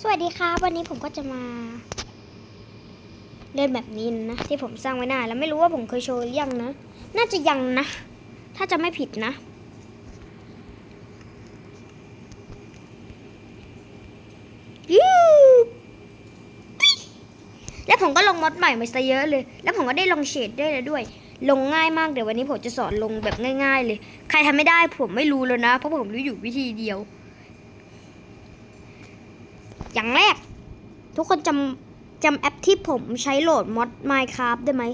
สวัสดีครับวันนี้ผมก็จะมา เล่นแบบนี้นะ ที่ผมสร้างไว้นาแล้วไม่รู้ว่าผมเคยโชว์หรือยังนะ น่าจะยังนะ ถ้าจะไม่ผิดนะยูแล้วผมก็ลงมอดใหม่มาซะเยอะเลย แล้วผมก็ได้ลงเฉดด้วยแล้วด้วย ลงง่ายมากเดี๋ยววันนี้ผมจะสอนลงแบบง่าย ๆ เลย ใครทำไม่ได้ผมไม่รู้แล้วนะ เพราะผมรู้อยู่วิธีเดียว อย่างแรก ทุกคนจำจำแอปที่ผมใช้โหลดมอด Minecraft ได้ไหม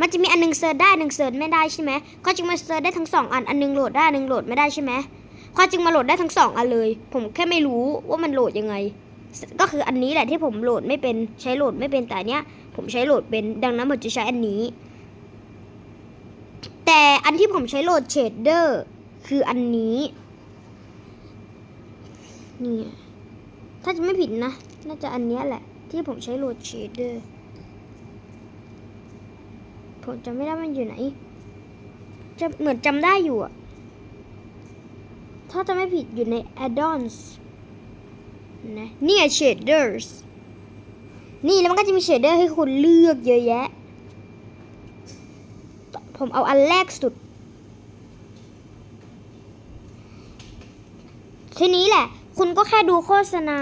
มันจะมีอันหนึงเซิร์ชได้อันหนึงเซิร์ชไม่ได้ใช่ไหมก็จึงมาเซิร์ชได้ทั้งสองอันอันหนึงโหลดได้อันหนึงโหลดไม่ได้ใช่ไหมก็จึงมาโหลดได้ทั้งสองอันเลย ผมแค่ไม่รู้ว่ามันโหลดยังไง ก็คืออันนี้แหละที่ผมโหลดไม่เป็นใช้โหลดไม่เป็นแต่เนี้ย ผมใช้โหลดเป็นดังนั้นผมจะใช้อันนี้ แต่อันที่ผมใช้โหลดเชดเดอร์คืออันนี้นี่ ถ้าจะไม่ผิดนะ น่าจะอันนี้แหละ ที่ผมใช้โหลดเชดเดอร์ ผมจำไม่ได้มันอยู่ไหน จะเหมือนจำได้อยู่อะถ้าจะไม่ผิดอยู่ใน add-ons นะเนี่ย shaders นี่แล้วมันก็จะมี shader ให้คุณเลือกเยอะแยะ ผมเอาอันแรกสุด ทีนี้แหละ คุณก็แค่ดูโฆษณา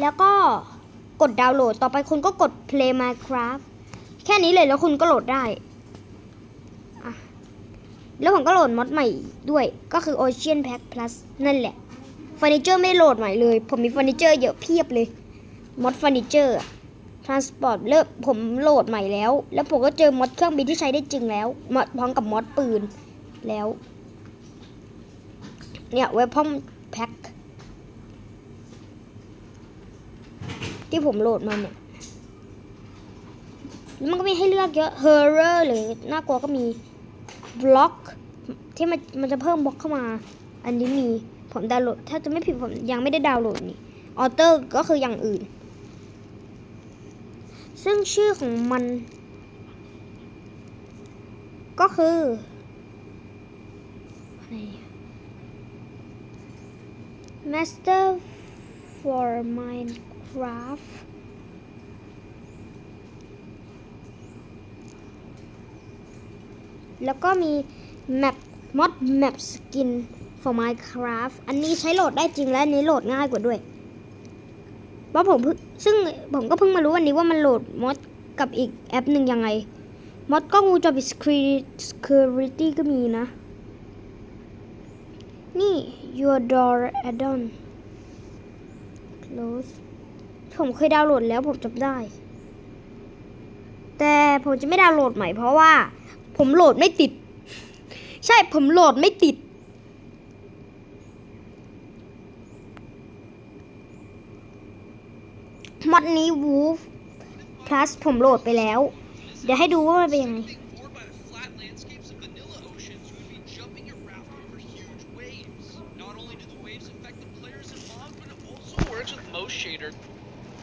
แล้วก็กดดาวน์โหลด ต่อไปคุณก็กด play minecraft แค่นี้เลยแล้วคุณก็โหลดได้ แล้วผมก็โหลดมอดใหม่ด้วยก็คือ Ocean Pack Plus นั่นแหละเฟอร์นิเจอร์ไม่โหลดใหม่เลย ผมมีเฟอร์นิเจอร์เยอะเพียบเลยมอดเฟอร์นิเจอร์ Transport เลิกผมโหลดใหม่แล้ว แล้วผมก็เจอมอดเครื่องบินที่ใช้ได้จริงแล้วมอดพร้อมกับมอดปืนแล้ว เนี่ยเว็บพอมแพ็ค ที่ผมโหลดมาเนี่ยแล้วมันก็มีให้เลือกเยอะ horror หรือน่ากลัวก็มี block ที่มันมันจะเพิ่มบล็อกเข้ามา อันนี้มีผมดาวน์โหลด ถ้าจะไม่ผิดผมยังไม่ได้ดาวน์โหลดนี่ author ก็คืออย่างอื่น ซึ่งชื่อของมัน ก็คืออะไรอะ Master for Minecraft แล้วก็มี Map Mod Map Skin for Minecraft อันนี้ใช้โหลดได้จริงและอันนี้โหลดง่ายกว่าด้วยเพราะผมเพิ่งซึ่งผมก็เพิ่งมารู้วันนี้ว่ามันโหลดมอดกับอีกแอปหนึ่งยังไง มอดกล้องวงจรปิด Security ก็มีนะ นี่ Your Door Add-on Close ผมเคยดาวน์โหลดแล้วผมจำได้ แต่ผมจะไม่ดาวน์โหลดใหม่เพราะว่า ผมโหลดไม่ติด ใช่ผมโหลดไม่ติด มอดนี้ Wolf Plus ผมโหลดไปแล้ว เดี๋ยวให้ดูว่ามันเป็นยังไง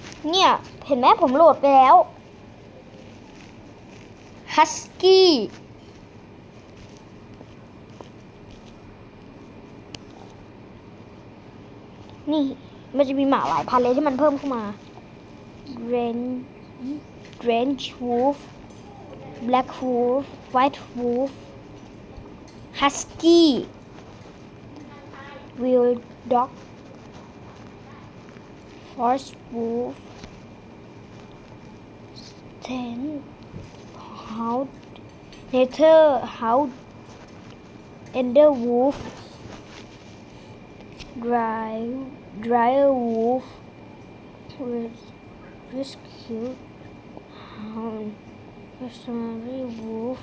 Or by the flat landscapes of vanilla oceans, you would be jumping your raft over huge waves. Not only do the waves affect the players and mobs, but it also works with most shader เนี่ย เห็นไหมผมโหลดไปแล้ว Husky นี่มันจะมีหมาหลายพันเลยที่มันเพิ่มเข้ามา Range Range Wolf Black Wolf White Wolf Husky Wild Dog Forest Wolf Ten Hound Nether Hound Ender Wolf Dry Dryer Wolf rescue Hound Mercenary Wolf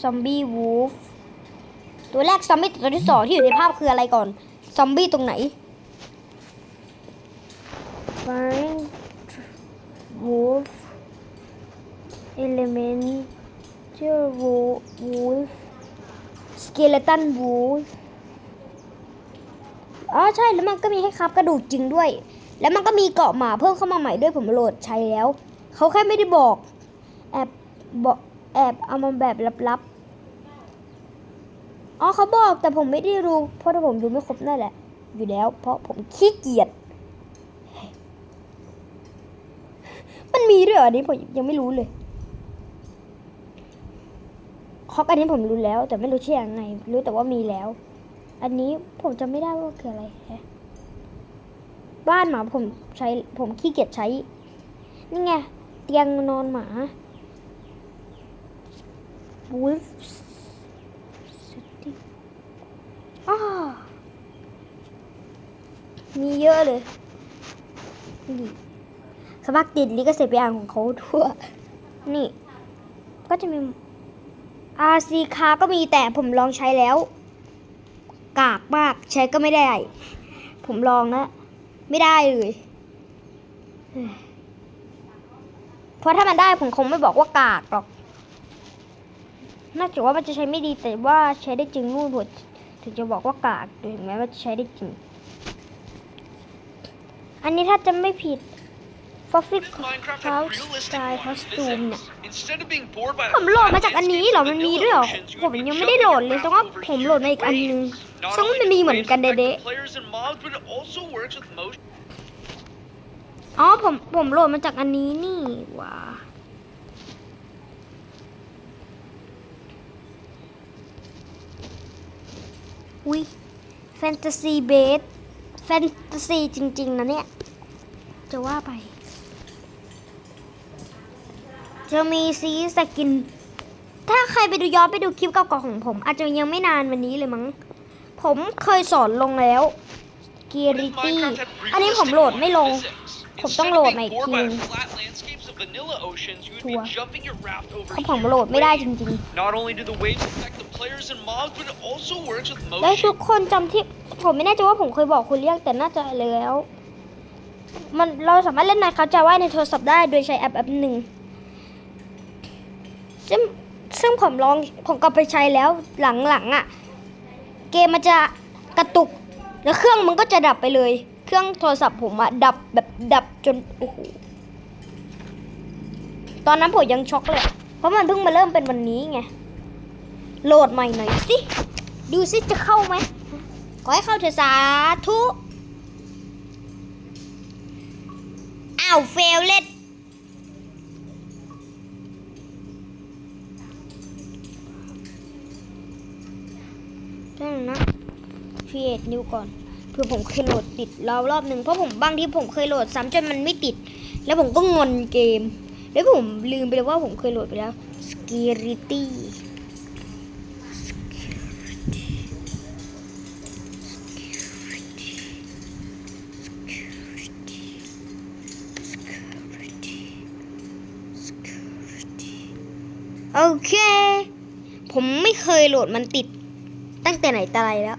Zombie Wolf ตัวแรกซอมบี้ตัวที่สองที่อยู่ในภาพคืออะไรก่อน ซอมบี้ตรงไหน Find Wolf Elemental Wo- Wolf Skeleton Wolf อ๋อใช่แล้วมันก็มีให้ครับกระดูกจริงด้วย แล้วมันก็มีเกาะหมาเพิ่มเข้ามาใหม่ด้วยผมโหลดใช้แล้ว เขาแค่ไม่ได้บอก แอบบอกแอบเอามาแบบลับๆ อ๋อเขาบอกแต่ผมไม่ได้รู้ เพราะถ้าผมดูไม่ครบนั่นแหละ อยู่แล้ว เพราะผมขี้เกียจ มีด้วยเหรออันนี้ผมยังไม่รู้เลยคอกอันนี้ผมรู้แล้ว แต่ไม่รู้ชื่อยังไง รู้แต่ว่ามีแล้ว อันนี้ผมจะไม่ได้ว่าคืออะไรแฮะบ้านหมาผมใช้ผมขี้เกียจใช้ นี่ไง เตียงนอนหมา Wolf City อ้ามีเยอะเลยนี่ สมัครติดลิขสิทธิ์ไปอ่านของเขาทั่ว นี่ ก็จะมี RC คาก็มีแต่ผมลองใช้แล้ว กากมากใช้ก็ไม่ได้ ผมลองนะไม่ได้เลยเพราะถ้ามันได้ผมคงไม่บอกว่ากากหรอกน่าจะว่ามันจะใช้ไม่ดีแต่ว่าใช้ได้จริงนู่นบทถึงจะบอกว่ากากถึงแม้ว่าจะใช้ได้จริง อันนี้ถ้าจะไม่ผิด f o f f i What if Minecraft House had realistic Style water Costume เนี่ย physics? Instead of being bored by the ผมโหลดมาจากอันนี้เหรอ มันมีด้วยเหรอ vanilla oceans, you ผม would be ยังไม่ได้โหลดเลย jumping แต่ว่า around ผมโหลดมาอีกอันนึง Not ซึ่ง only มัน do มี the เหมือน waves กัน affect เดะ the players and mobs, but it also works with motion ๆอ๋อผมผมโหลดมาจากอันนี้นี่หว่าอุ้ยแฟนตาซีเบสแฟนตาซีจริง ๆ นะเนี่ย จะว่าไป จะมีซีสกิน ถ้าใครไปดูย้อนไปดูคลิปเก่าๆของผม อาจจะยังไม่นานวันนี้เลยมั้ง ผมเคยสอนลงแล้ว g e a r i t y Minecraft had อันนี้ผมโหลดไม่ลง ผมต้องโหล of ดมาอี being ก bored ที by นึง the flat landscapes of vanilla oceans, you would ชัวร์เพราผมโหลดไม่ได้จริงๆ แล้วทุกคนจำที่ ผมไม่แน่ใจว่าผมเคยบอกคุณเรียกแต่น่าจะแล้ว มันเราสามารถเล่นในเขาจะว่าในโทรศัพท์ได้โดยใช้แอปแอปหนึ่ง ซึ่งซึ่งผมลองผมก็ไปใช้แล้วหลังๆอะ่ะ เกมมันจะกระตุก แล้วเครื่องมันก็จะดับไปเลย เครื่องโทรศัพท์ผมอะดับแบบดับจนโอ้โหตอนนั้นผมยังช็อกเลย เพราะมันเพิ่งมาเริ่มเป็นวันนี้ไง โหลดใหม่หน่อยสิ ดูสิจะเข้าไหม ขอให้เข้าเถอะสาธุ อ้าวเฟลเล็ด นั่นนะ create new ก่อนเพื่อผมเคยโหลดติดรอบรอบหนึ่งเพราะผมบางที่ผมเคยโหลดซ้ำจนมันไม่ติด แล้วผมก็งอนเกม แล้วผมลืมไปเลยว่าผมเคยโหลดไปแล้ว security security โอเค ผมไม่เคยโหลดมันติด ตั้งแต่ไหนแต่ไรแล้ว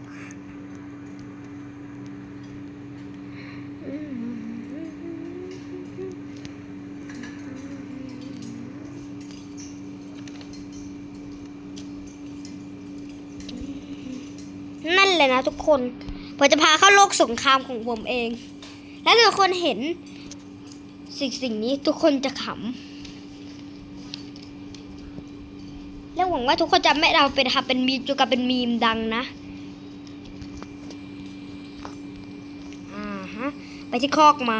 นั่นเลยนะทุกคน ผมจะพาเข้าโลกสงครามของผมเอง แล้วทุกคนเห็นสิ่งสิ่งนี้ทุกคนจะขำ แล้ว หวังว่าทุกคนจะไม่เราเป็นทำเป็นมีมจนกลายเป็นมีมดังนะอ่าฮะไปที่คอกม้า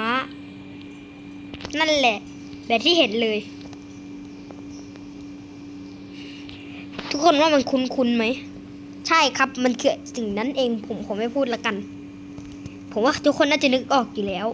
นั่นแหละ แบบที่เห็นเลย ทุกคนว่ามันคุ้นๆไหม ใช่ครับมันคือสิ่งนั้นเองผมขอไม่พูดละกัน ผมว่าทุกคนน่าจะนึกออกอยู่แล้ว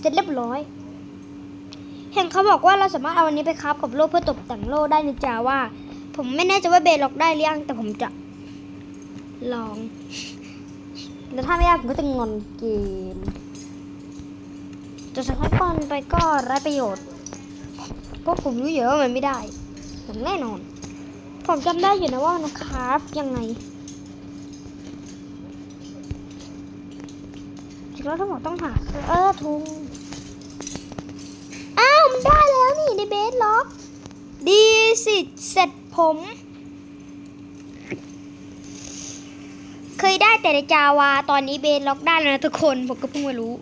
เสร็จเรียบร้อย เห็นเขาบอกว่าเราสามารถเอาอันนี้ไปคราฟกับโล่เพื่อตกแต่งโล่ได้นะจ๊ะว่า ผมไม่แน่ใจว่าเบล็อกได้หรือยังแต่ผมจะลอง แล้วถ้าไม่ได้ผมก็จะงอนเกมแต่สักพักก่อนไปก็ไร้ประโยชน์ เพราะผมรู้อยู่ว่ามันไม่ได้อย่างแน่นอน ผมจำได้อยู่นะว่ามันคราฟยังไงจริงแล้วทั้งหมดต้องหาเออทุง ได้แล้วนี่ในเบสล็อก ดีสิเสร็จผม เคยได้แต่ในจาวา ตอนนี้เบสล็อกได้แล้วนะทุกคน ผมก็เพิ่งมารู้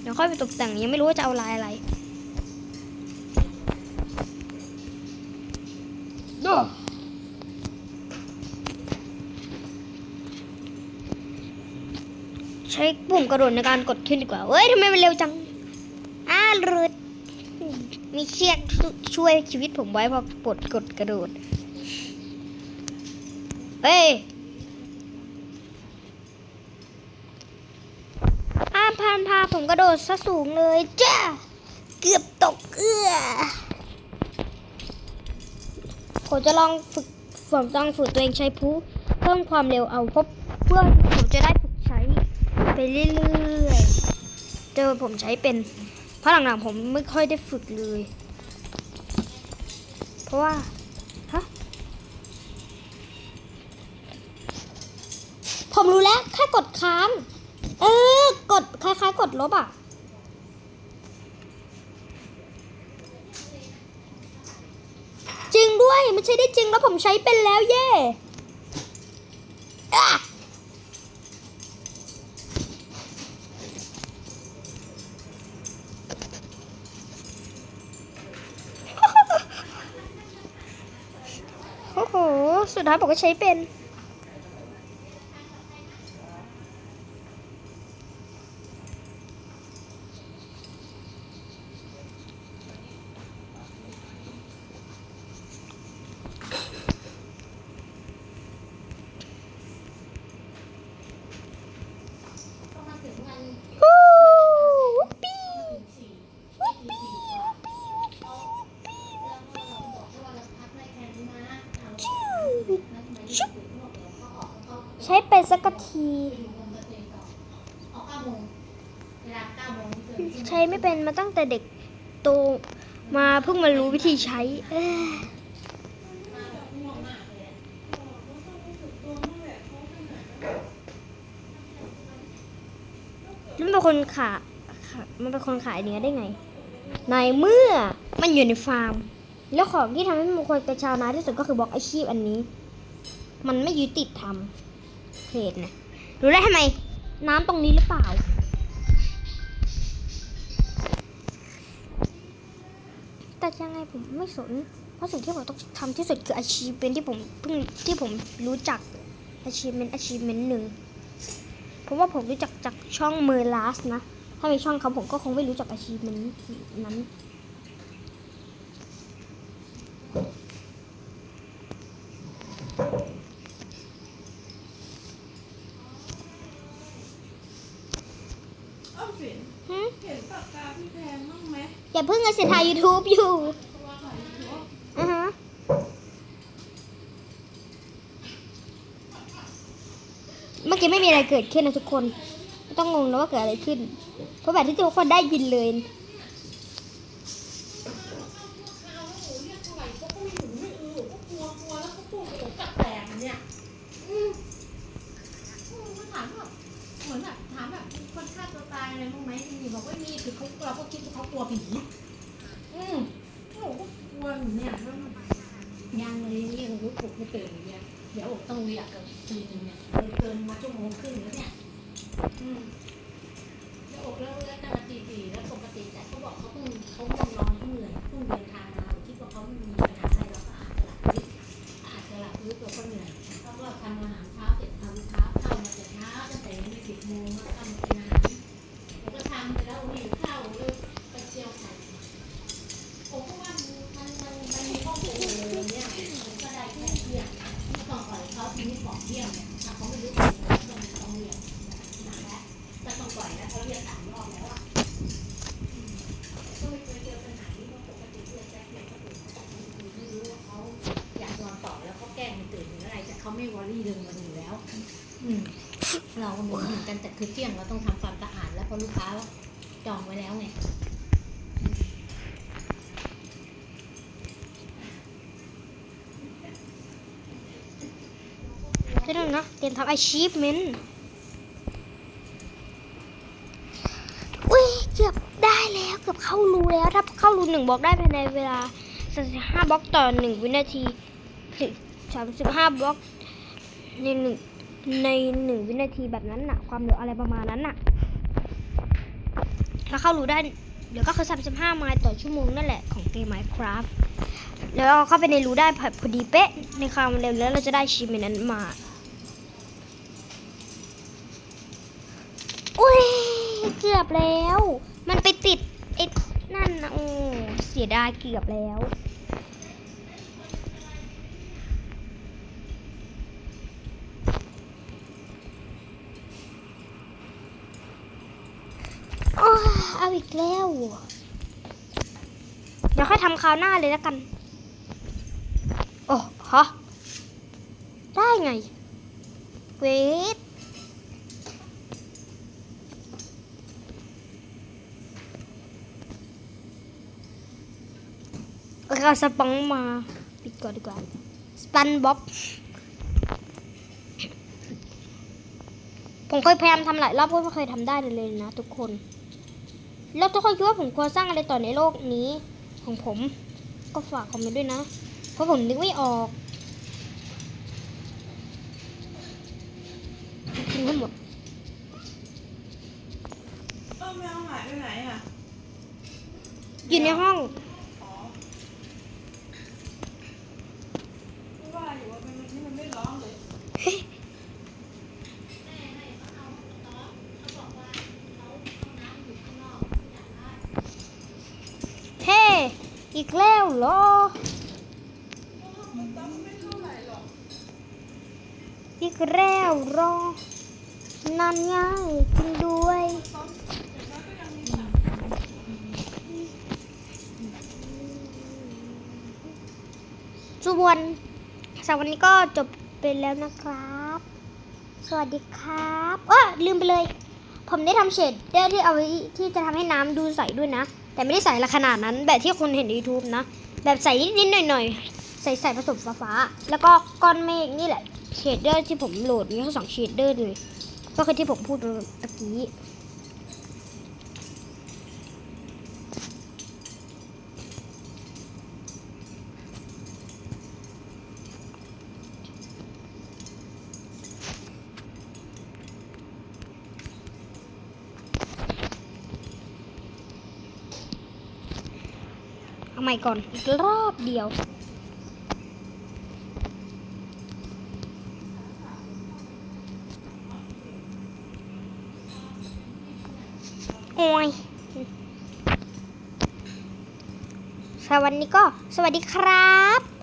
เดี๋ยวค่อยไปตกแต่งยังไม่รู้ว่าจะเอาลายอะไร ใช้ปุ่มกระโดดในการกดขึ้นดีกว่าเอ้ยทำไมมันเร็วจังอ้ารุดมีเชือกช่วยชีวิตผมไว้พอปลดกดกระโดดเอ้ยอ้ามพานพาผมกระโดดซะสูงเลยจ้าเกือบตกเอื้อผมจะลองฝึกผมต้องฝึกตัวเองใช้พูเพิ่มความเร็วเอาพราะเพื่อผมจะได้ ไปเรื่อยๆเจอผมใช้เป็นเพราะหลังๆผมไม่ค่อยได้ฝึกเลย เพราะว่าฮะผมรู้แล้วแค่กดค้าง เออกดคล้ายๆ กดลบอะจริงด้วยไมันใช้ได้จริงแล้วผมใช้เป็นแล้วเย่ะโอ้โห สุดท้ายผมก็ใช้เป็น วู้วูปปี้วูปปี้วูปปี้วูปปี้วูปปี้ชิวชุบใช้เป็ นสักที ใช้ไม่เป็นมาตั้งแต่เด็กโตมาเพิ่งมารู้วิธีใช้มันเป็นคนขายมันเป็นคนขายเนื้อได้ไง ในเมื่อมันอยู่ในฟาร์ม แล้วของที่ทำให้มันควรเป็นชาวนาที่สุดก็คือบล็อกอาชีพอันนี้ มันไม่ยุติธรรม เพจนะรู้ได้ทำไม น้ำตรงนี้หรือเปล่า แต่ยังไงผมไม่สน เพราะสิ่งที่ผมต้องทำที่สุดคืออาชีพเป็นที่ผมเพิ่งที่ผมรู้จักอาชีพเป็นอาชีพเป็นหนึ่งเพราะว่าผมรู้จักจากช่องเมอร์ลาสนะ ถ้ามีช่องเขาผมก็คงไม่รู้จักอาชีพนั้นอมสิน หึ เห็นปากกาที่แพงบ้างไหม อย่าเพิ่งเอาเสียถ่าย YouTube อยู่อือฮะเมื่อกี้ไม่มีอะไรเกิดขึ้นนะทุกคนไม่ต้องงงนะว่าเกิดอะไรขึ้น เพราะแบบที่ทุกคนได้ยินเลยเหนูเรียกเท่าไม่หนูไม่เออก็กลัวกลัวแล้วก็พูดกับผมกับแตกเนี่ยอือถามแบบเหมือนแบบถามแบบคนฆ่าตัวตายอะไรบ้างไหมมีบอกว่ามีคือเขาเราก็คิดว่าเขากลัวผีอืมหนูก็กลัวอยู่เนี่ยแล้วมันยังเลยเนี่ยรู้ปลุกไม่ ตื่นอย่างเนี่ยเดี๋ยวอกต้องเรียกกันทีนึง เที่ยงเราต้องทำความสะอาดแล้วเพราะลูกค้าจองไว้แล้วไงเดี๋ยวนะเตรียมทำ achievement อุ้ยเกือบได้แล้วเกือบเข้ารูแล้ว ถ้าเข้ารูหนึ่งบล็อกได้ภายในเวลา35บล็อกต่อหนึ่งวินาทีหรือ35บล็อกในหนึ่ง ในหนึ่งวินาทีแบบนั้นน่ะ ความเร็วอะไรประมาณนั้นน่ะ ถ้าเข้ารูได้เดี๋ยวก็คือ 35 ไมล์ต่อชั่วโมงนั่นแหละของเกม Minecraft แล้วเราเข้าไปในรูได้พอดีเป๊ะในความเร็วแล้วเราจะได้ชีมนั้นมาอุ้ยเกือบแล้ว มันไปติดไอ้นั่นนะโอ้เสียดายเกือบแล้ว โอ้ยเอีกแล้ว เดี๋ยวค่อยทำคราวหน้าเลยแล้วกัน โอ้ฮะได้ไง เวทเคเอาสปังมาปิดก่อนดีกว่า สปันบ๊อบ ผมเคยพยายามทำหลายรอบก็ไม่เคยทำได้เลยนะทุกคน แล้วทุกคนคิดว่าผมควรสร้างอะไรต่อในโลกนี้ของผม ก็ฝากคอมเมนต์ด้วยนะ เพราะผมนึกไม่ออกกินให้หมดเออแมวหายไปไหนอะ อยู่ในห้อง อ๋อไม่ว่าอยู่ว่ามันนี่มันไม่ร้องเลย เฮ้อีกแล้ว เหรออีกแล้วรอ นั่นไง่ายจริงด้วยส่วนสำหรับวันนี้ก็จบไปแล้วนะครับ สวัสดีครับเออลืมไปเลย ผมได้ทำเฉดเดอร์ที่เอาไว้ที่จะทำให้น้ำดูใสด้วยนะ แต่ไม่ได้ใสละขนาดนั้นแบบที่คุณเห็นใน YouTube นะ แบบใส่นิดๆหน่อยๆใส่ผสมฟ้าๆแล้วก็ก้อนเมฆนี่แหละเชดเดอร์ที่ผมโหลดมีทั้งสองเชดเดอร์เลยก็คือที่ผมพูดตะกี้ ใหม่ก่อนอีกรอบเดียว โอ้ยสวัสดีก็ สวัสดีครับ